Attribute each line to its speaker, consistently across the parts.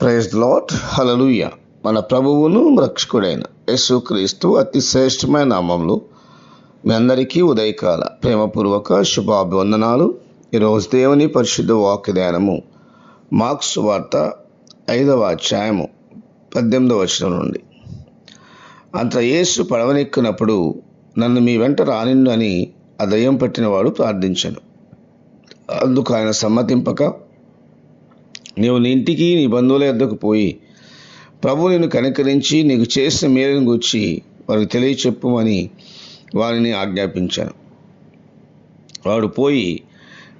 Speaker 1: Praise lot హలలుయ మన ప్రభువును రక్షకుడైన యేసుక్రీస్తు అతి శ్రేష్టమైన నామంలో మీ అందరికీ ఉదయకాల ప్రేమపూర్వక శుభాభివందనాలు. ఈరోజు దేవుని పరిశుద్ధ వాక్య ధ్యానము మార్క్స్ వార్త ఐదవ అధ్యాయము పద్దెనిమిదవ వచనం నుండి. అంత యేసు పడవనెక్కినప్పుడు నన్ను మీ వెంట రానిండు అని ఆ దయ్యం పట్టినవాడు ప్రార్థించాను. అందుకు ఆయన సమ్మతింపక నీవు నీ ఇంటికి నీ బంధువుల యొద్దకు పోయి ప్రభు నిన్ను కనికరించి నీకు చేసిన మేలును గూర్చి వారికి తెలియచెప్పుమని వారిని ఆజ్ఞాపించాను. వాడు పోయి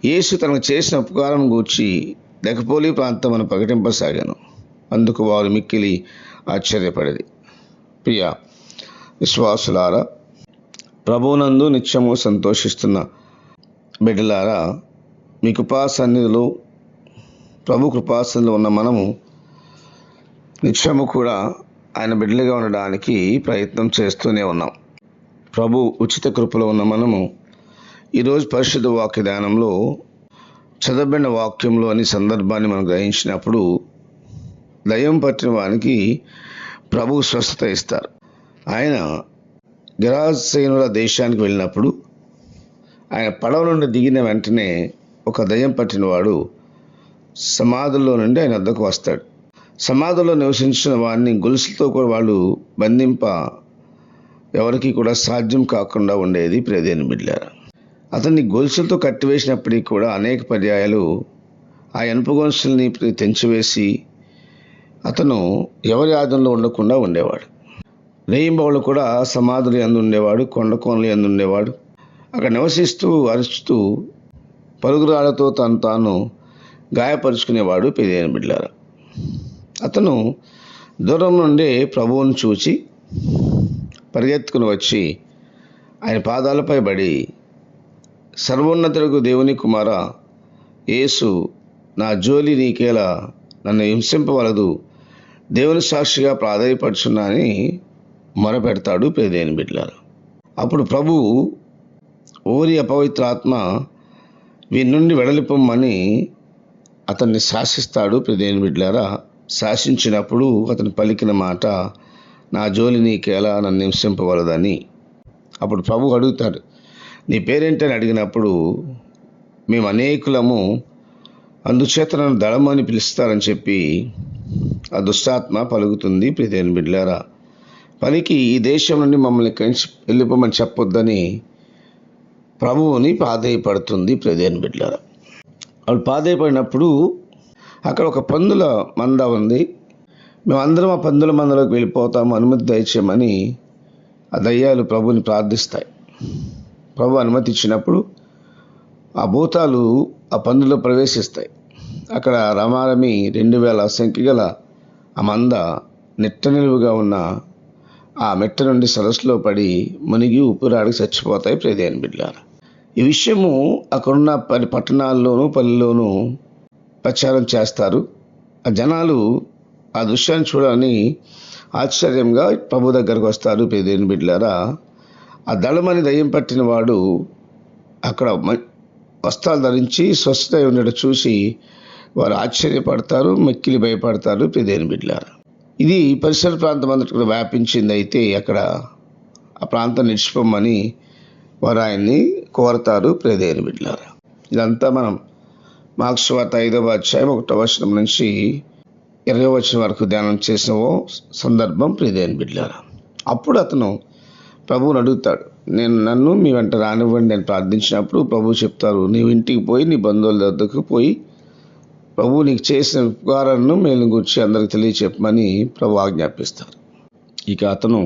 Speaker 1: యేసు తనకు చేసిన ఉపకారం గూర్చి దెకపోలి అని ప్రకటింపసాగాను. అందుకు వారు మిక్కిలి ఆశ్చర్యపడేది. ప్రియ విశ్వాసులారా ప్రభువునందు నిత్యము సంతోషిస్తున్న బిడ్డలారా మీ కృపా సన్నిధిలో ప్రభు కృపాసనలో ఉన్న మనము నిత్యము కూడా ఆయన బిడ్డలుగా ఉండడానికి ప్రయత్నం చేస్తూనే ఉన్నాం. ప్రభు ఉచిత కృపలో ఉన్న మనము ఈరోజు పరిశుద్ధ వాక్య ధ్యానంలో చదవబడిన వాక్యంలో అనే సందర్భాన్ని మనం గ్రహించినప్పుడు దయ్యం పట్టిన వానికి ప్రభు స్వస్థత ఇస్తారు. ఆయన గిరాసేనుల దేశానికి వెళ్ళినప్పుడు ఆయన పడవ నుండి దిగిన వెంటనే ఒక దయ్యం పట్టినవాడు సమాధుల్లో నుండి ఆయన వద్దకు వస్తాడు. సమాధుల్లో నివసించిన వారిని గొలుసులతో కూడా వాళ్ళు బంధింప ఎవరికి కూడా సాధ్యం కాకుండా ఉండేది ప్రేదేని బిడ్డారు అతన్ని గొలుసులతో కట్టివేసినప్పటికీ కూడా అనేక పర్యాయాలు ఆ ఎనుపు గొలుసుల్ని తెంచివేసి అతను ఎవరి ఆధంలో ఉండకుండా ఉండేవాడు. రేయింబవులు కూడా సమాధులు ఎందు ఉండేవాడు కొండకోనలు ఎందు ఉండేవాడు. అక్కడ నివసిస్తూ అరుస్తూ పరుగురాళ్ళతో తను తాను గాయపరుచుకునేవాడు పెదేని బిడ్డారా అతను దూరం నుండి ప్రభువును చూచి పరిగెత్తుకుని వచ్చి ఆయన పాదాలపై పడి సర్వోన్నతులకు దేవుని కుమార యేసు నా జోలి నీకేలా నన్ను హింసింపవలదు దేవుని సాక్షిగా ప్రాధాయపడుచున్నానని మొరపెడతాడు పేదేని బిడ్డలారు. అప్పుడు ప్రభువు ఓరి అపవిత్రాత్మ వీరి నుండి వెడలిపోమ్మని అతన్ని శాసిస్తాడు ప్రదేని బిడ్లారా శాసించినప్పుడు అతను పలికిన మాట నా జోలి నీకేలా నన్ను హింసింపవలదని. అప్పుడు ప్రభు అడుగుతాడు నీ పేరేంటని అడిగినప్పుడు మేము అనేకులము అందుచేత నన్ను దళమని పిలుస్తారని చెప్పి ఆ దుష్టాత్మ పలుకుతుంది ప్రదేని బిడ్లారా పనికి ఈ దేశం నుండి మమ్మల్ని కంచి వెళ్ళిపోమని చెప్పొద్దని ప్రభువుని పాదేయపడుతుంది ప్రదేని బిడ్లారా వాళ్ళు పాదైపోయినప్పుడు అక్కడ ఒక పందుల మంద ఉంది. మేమందరం ఆ పందుల మందలోకి వెళ్ళిపోతాము అనుమతి దయచేయమని ఆ దయ్యాలు ప్రభుని ప్రార్థిస్తాయి. ప్రభు అనుమతి ఇచ్చినప్పుడు ఆ భూతాలు ఆ పందులో ప్రవేశిస్తాయి. అక్కడ రమారమి రెండు వేల సంఖ్య గల ఆ మంద నెట్ట నిలువుగా ఉన్న ఆ మెట్ట నుండి సరస్సులో పడి మునిగి ఉప్పురాడికి చచ్చిపోతాయి ప్రేదేని బిడ్డారు. ఈ విషయము అక్కడున్న పలు పట్టణాల్లోనూ పల్లెల్లోనూ ప్రచారం చేస్తారు. ఆ జనాలు ఆ దృశ్యాన్ని చూడాలని ఆశ్చర్యంగా ప్రభు దగ్గరకు వస్తారు. పేదేని బిడ్డలారా ఆ దళమని దయ్యం పట్టిన వాడు అక్కడ వస్త్రాలు ధరించి స్వస్థత ఉండడం చూసి వారు ఆశ్చర్యపడతారు మెక్కిలి భయపడతారు పేదేని బిడ్డలారా. ఇది పరిసర ప్రాంతం అంతటి కూడా వ్యాపించింది అయితే అక్కడ ఆ ప్రాంతం నిలిచిపోమని వారు ఆయన్ని కోరతారు. ప్రేదేని బిడ్డారు ఇదంతా మనం మార్క్స్ వార్త ఐదవ అధ్యాయం ఒకటో వచనం నుంచి ఇరవై వచనం వరకు ధ్యానం చేసిన ఓ సందర్భం ప్రియదేని బిడ్లారా అప్పుడు అతను ప్రభువుని అడుగుతాడు నేను నన్ను మీ వెంట రానివ్వండి నేను ప్రార్థించినప్పుడు ప్రభు చెప్తారు నీవు ఇంటికి పోయి నీ బంధువుల వద్దకు పోయి ప్రభు నీకు చేసిన ఉపకారాలను మేలు గురించి అందరికి తెలియచెప్పమని ప్రభు ఆజ్ఞాపిస్తారు. ఇక అతను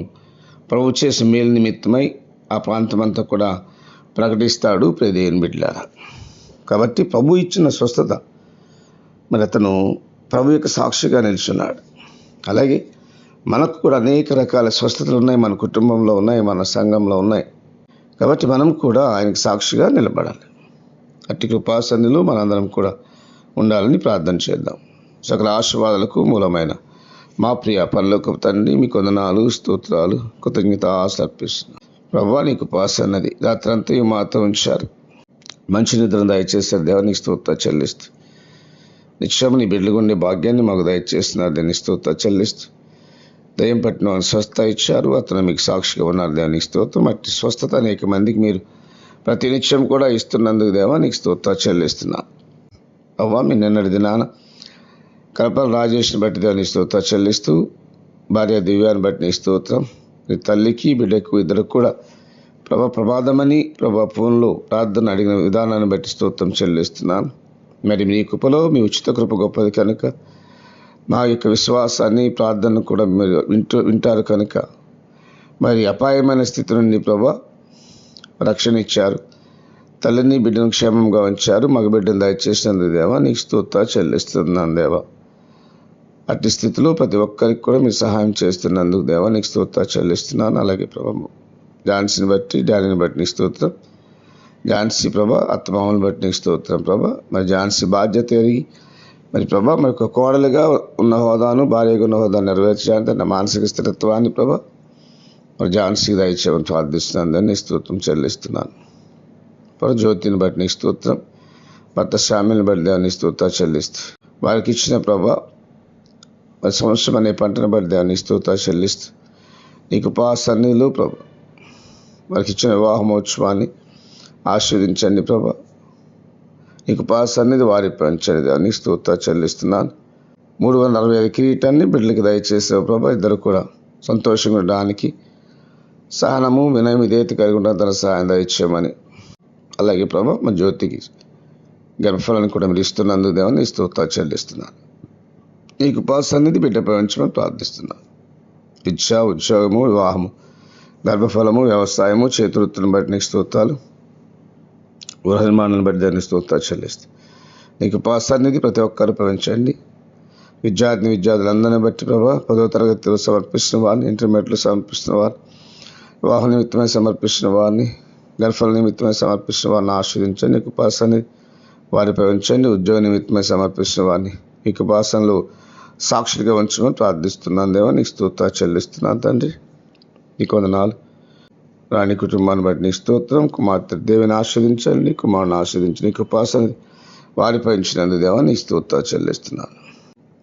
Speaker 1: ప్రభు చేసిన మేలు నిమిత్తమై ఆ ప్రాంతం అంతా కూడా ప్రకటిస్తాడు ప్రదేన్ బిడ్డారా కాబట్టి ప్రభు ఇచ్చిన స్వస్థత. మరి అతను ప్రభు యొక్క సాక్షిగా నిల్చున్నాడు. అలాగే మనకు కూడా అనేక రకాల స్వస్థతలు ఉన్నాయి. మన కుటుంబంలో ఉన్నాయి. మన సంఘంలో ఉన్నాయి. కాబట్టి మనం కూడా ఆయనకు సాక్షిగా నిలబడాలి. అట్టి కృపాసన్నిలో మనందరం కూడా ఉండాలని ప్రార్థన చేద్దాం. సకల ఆశీర్వాదాలకు మూలమైన మా ప్రియ పనులకు తండ్రి మీ కొందనాలు స్తోత్రాలు కృతజ్ఞత ఆశలు ప్రభా నీకు పాస్ అన్నది రాత్రంతా మాతో ఉంచారు. మంచి నిద్రను దయచేశారు. దేవునికి స్తోత్ర చెల్లిస్తూ. నిత్యం నీ బిడ్డలుగుండే భాగ్యాన్ని మాకు దయచేస్తున్నారు. దాన్ని స్తోత్ర చెల్లిస్తూ. దయ్యం పట్టిన స్వస్థ ఇచ్చారు. అతను మీకు సాక్షిగా ఉన్నారు. దానికి స్తోత్రం. అట్టి స్వస్థత అనేక మందికి మీరు ప్రతి నిత్యం కూడా ఇస్తున్నందుకు దేవా నీకు స్తోత్ర చెల్లిస్తున్నా. అవ్వ మీ నిన్నటి దినాన కల్పన రాజేష్ని బట్టి దాన్ని స్తోత్ర చెల్లిస్తూ భార్య దివ్యాన్ని బట్టి నీ స్తోత్రం. తల్లికి బిడ్డకు ఇద్దరు కూడా ప్రభా ప్రమాదమని ప్రభా ఫోన్లో ప్రార్థన అడిగిన విధానాన్ని బట్టి స్తోత్రం చెల్లిస్తున్నాను. మరి మీ కృపలో మీ ఉచిత కృప గొప్పది కనుక మా యొక్క విశ్వాసాన్ని ప్రార్థన కూడా మీరు వింటూ వింటారు కనుక మరి అపాయమైన స్థితి నుండి ప్రభా రక్షణ ఇచ్చారు. తల్లిని బిడ్డను క్షేమంగా ఉంచారు. మగ బిడ్డను దయచేసినందు దేవా నీకు స్తోత్ర చెల్లిస్తున్నాను దేవా. అట్టి స్థితిలో ప్రతి ఒక్కరికి కూడా మీరు సహాయం చేస్తున్నందుకు దేవా నీకు స్తోత్ర చెల్లిస్తున్నాను. అలాగే ప్రభా ఝాన్సీని బట్టి డాడీని బట్టి నీకు స్తోత్రం. ఝాన్సీ ప్రభ అత్తమామని బట్టి నీకు స్తోత్రం ప్రభ. మరి ఝాన్సీ బాధ్యత ఎరిగి మరి ప్రభా మరి ఒక కోడలుగా ఉన్న హోదాను భార్యగా ఉన్న హోదాను నెరవేర్చడానికి నా మానసిక స్థిరత్వాన్ని ప్రభ మరి ఝాన్సీ దయచేయమని ప్రార్థిస్తున్నాను. దాన్ని స్తోత్రం చెల్లిస్తున్నాను. ప్రభ జ్యోతిని బట్టి నీకు స్తోత్రం. భర్త స్వామిని బట్టి దాన్ని స్తోత్ర చెల్లిస్తూ వారికి ఇచ్చిన ప్రభ మరి సంవత్సరం అనే పంటను బట్టి దాన్ని చెల్లిస్తూ నీకు పా సన్నిధులు ప్రభ. వారికి ఇచ్చిన వివాహమోత్సవాన్ని ఆస్వాదించండి ప్రభా. నీకు పా సన్నిధి వారి పెంచండి ధ్యానిస్తూ చెల్లిస్తున్నాను. మూడు వందల నలభై ఐదు కిరీటాన్ని బిడ్డలకి దయచేసావు ప్రభా. ఇద్దరు కూడా సంతోషంగా ఉండడానికి సహనము వినయం ఇదేతి కలిగి ఉండడం తన సహాయం దయచేయమని. అలాగే ప్రభ మా జ్యోతికి గర్భఫలాన్ని కూడా మీరు ఇస్తున్నందుకు దేవని స్తోత్ర చెల్లిస్తున్నాను. నీకు పా సన్నిధి బిడ్డ ప్రపంచమని ప్రార్థిస్తున్నాను. విద్య ఉద్యోగము వివాహము గర్భఫలము వ్యవసాయము చేతువృత్తులను బట్టి నీకు స్తోత్రాలు. గృహ నిర్మాణాన్ని బట్టి దాన్ని స్తోత్రాలు చెల్లిస్తే. నీకు పాస్ అనేది ప్రతి ఒక్కరు ప్రవహించండి. విద్యార్థిని విద్యార్థులందరినీ బట్టి ప్రభావ పదో తరగతిలో సమర్పిస్తున్న వారిని ఇంటర్మీడియట్లో సమర్పిస్తున్న వారిని వివాహ నిమిత్తమై సమర్పిస్తున్న వారిని గర్భల నిమిత్తమై సమర్పిస్తున్న వారిని ఆస్వాదించండి నీకు పాస్ అనేది వారి ప్రవహించండి ఉద్యోగ నిమిత్తమై సమర్పిస్తున్న వారిని. నీకు పాసనలు సాక్షులుగా ఉంచమని ప్రార్థిస్తున్నాను దేవా నీకు స్తోత్ర చెల్లిస్తున్నాను తండ్రి. నీకు వందనాలు రాణి కుటుంబాన్ని బట్టి నీ స్తోత్రం కుమార్తె దేవిని ఆస్వాదించాలి నీ కుమారుని ఆస్వాదించి నీకు ఉపాసన వారిపై ఇచ్చినందు దేవా నీ స్తోత్ర చెల్లిస్తున్నాను.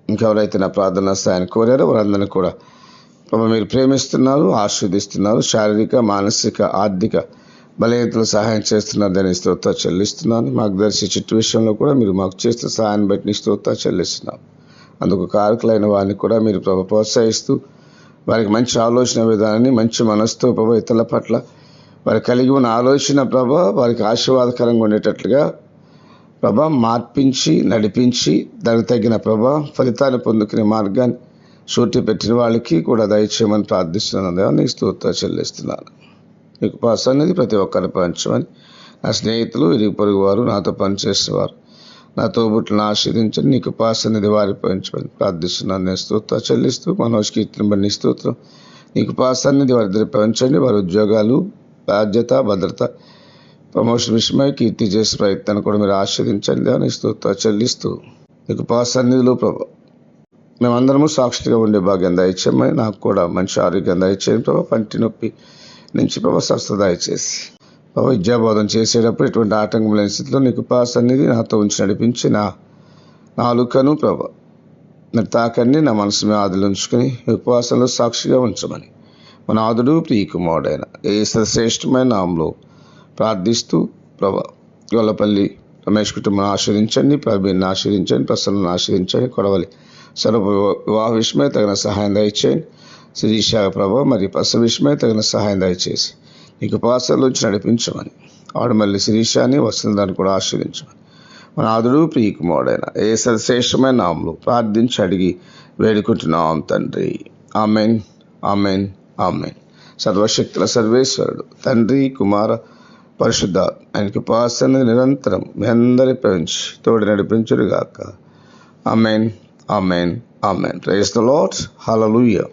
Speaker 1: ఇంకెవరైతే నా ప్రార్థన స్థాయిని కోరారో వారందరినీ కూడా ప్రభు మీరు ప్రేమిస్తున్నారు ఆస్వాదిస్తున్నారు శారీరక మానసిక ఆర్థిక బలహీనతలు సహాయం చేస్తున్నారు దాని స్తోత్ర చెల్లిస్తున్నాను. మాకు దర్శి చిట్టు విషయంలో కూడా మీరు మాకు చేస్తున్న సహాయాన్ని బట్టి నీ స్తోత్ర చెల్లిస్తున్నాను అందుకు కారకులైన వారిని కూడా మీరు ప్రభు ప్రోత్సహిస్తూ వారికి మంచి ఆలోచన విధానాన్ని మంచి మనసుతో ప్రభు ఇతరుల పట్ల వారు కలిగి ఉన్న ఆలోచన ప్రభ వారికి ఆశీర్వాదకరంగా ఉండేటట్లుగా ప్రభ మార్పించి నడిపించి దానికి తగిన ప్రభ ఫలితాన్ని పొందుకునే మార్గాన్ని సూటి పెట్టిన వాళ్ళకి కూడా దయచేయమని ప్రార్థిస్తున్నాను. దేవా స్తోత్ర చెల్లిస్తున్నాను. నీకు పాస్ అనేది ప్రతి ఒక్కరిని పంచమని నా స్నేహితులు ఇరుగు పొరుగు వారు నాతో పనిచేసేవారు. నా తోబుట్లను ఆశ్రదించండి నీకు పాస్ అనేది వారి ప్రార్థిస్తున్నాను. నేను స్తోత్ర చెల్లిస్తూ మనోజ్ కీర్తన బండి స్తోత్రం. నీకు పాస్ వారి ఇద్దరు పెంచండి వారి ఉద్యోగాలు బాధ్యత భద్రత ప్రమోషన్ విషయమై కీర్తి చేసే ప్రయత్నాన్ని కూడా మీరు ఆశీర్దించండి అని స్తోత్ర చెల్లిస్తూ నీకు పాస్ సన్నిధిలో ప్రభు మేమందరము సాక్షిగా ఉండే భాగ్యం దయచేయమని నాకు కూడా మంచి ఆరోగ్యం దయచేయండి ప్రభావ పంటి నొప్పి నుంచి ప్రభావ స్వస్థ దయచేసి. విద్యాబోధన చేసేటప్పుడు ఎటువంటి ఆటంకం లేని స్థితిలో నీకు పాస్ అనేది నాతో ఉంచి నడిపించి నా నాలుకను ప్రభ మీరు తాకండి నా మనసు మీద ఆదులు ఉంచుకొని ఉపవాసంలో సాక్షిగా ఉంచమని. మన ఆదుడు ప్రియకుమారుడైన ఏ శ్రేష్టమైన నామంలో ప్రార్థిస్తూ ప్రభ గొల్లపల్లి రమేష్ కుటుంబం ఆశ్రయించండి ప్రవీణ్ని ఆశ్రయించండి ప్రసన్నను ఆశ్రయించండి కొడవలి. సర్వ వివాహ విషయమై తగిన సహాయం దయచేయండి. శిరీష ప్రభ మరి పస విషయమై తగిన సహాయం దయచేసి. నీకు పాసలోంచి నడిపించమని. ఆడు మళ్ళీ శిరీషాన్ని వస్తుందని కూడా ఆశ్రయించమని మన ఆదుడు ప్రియకుమారుడైన ఏ శ్రేష్టమైన నామలు ప్రార్థించి అడిగి వేడుకుంటున్నాం తండ్రి. Amen amen amen. సర్వశక్తుల సర్వేశ్వరుడు తండ్రి కుమార పరిశుద్ధ ఆయనకి పాసన నిరంతరం మీ అందరి పెంచి తోడు నడిపించుడుగాక amen amen amen. Praise the Lord hallelujah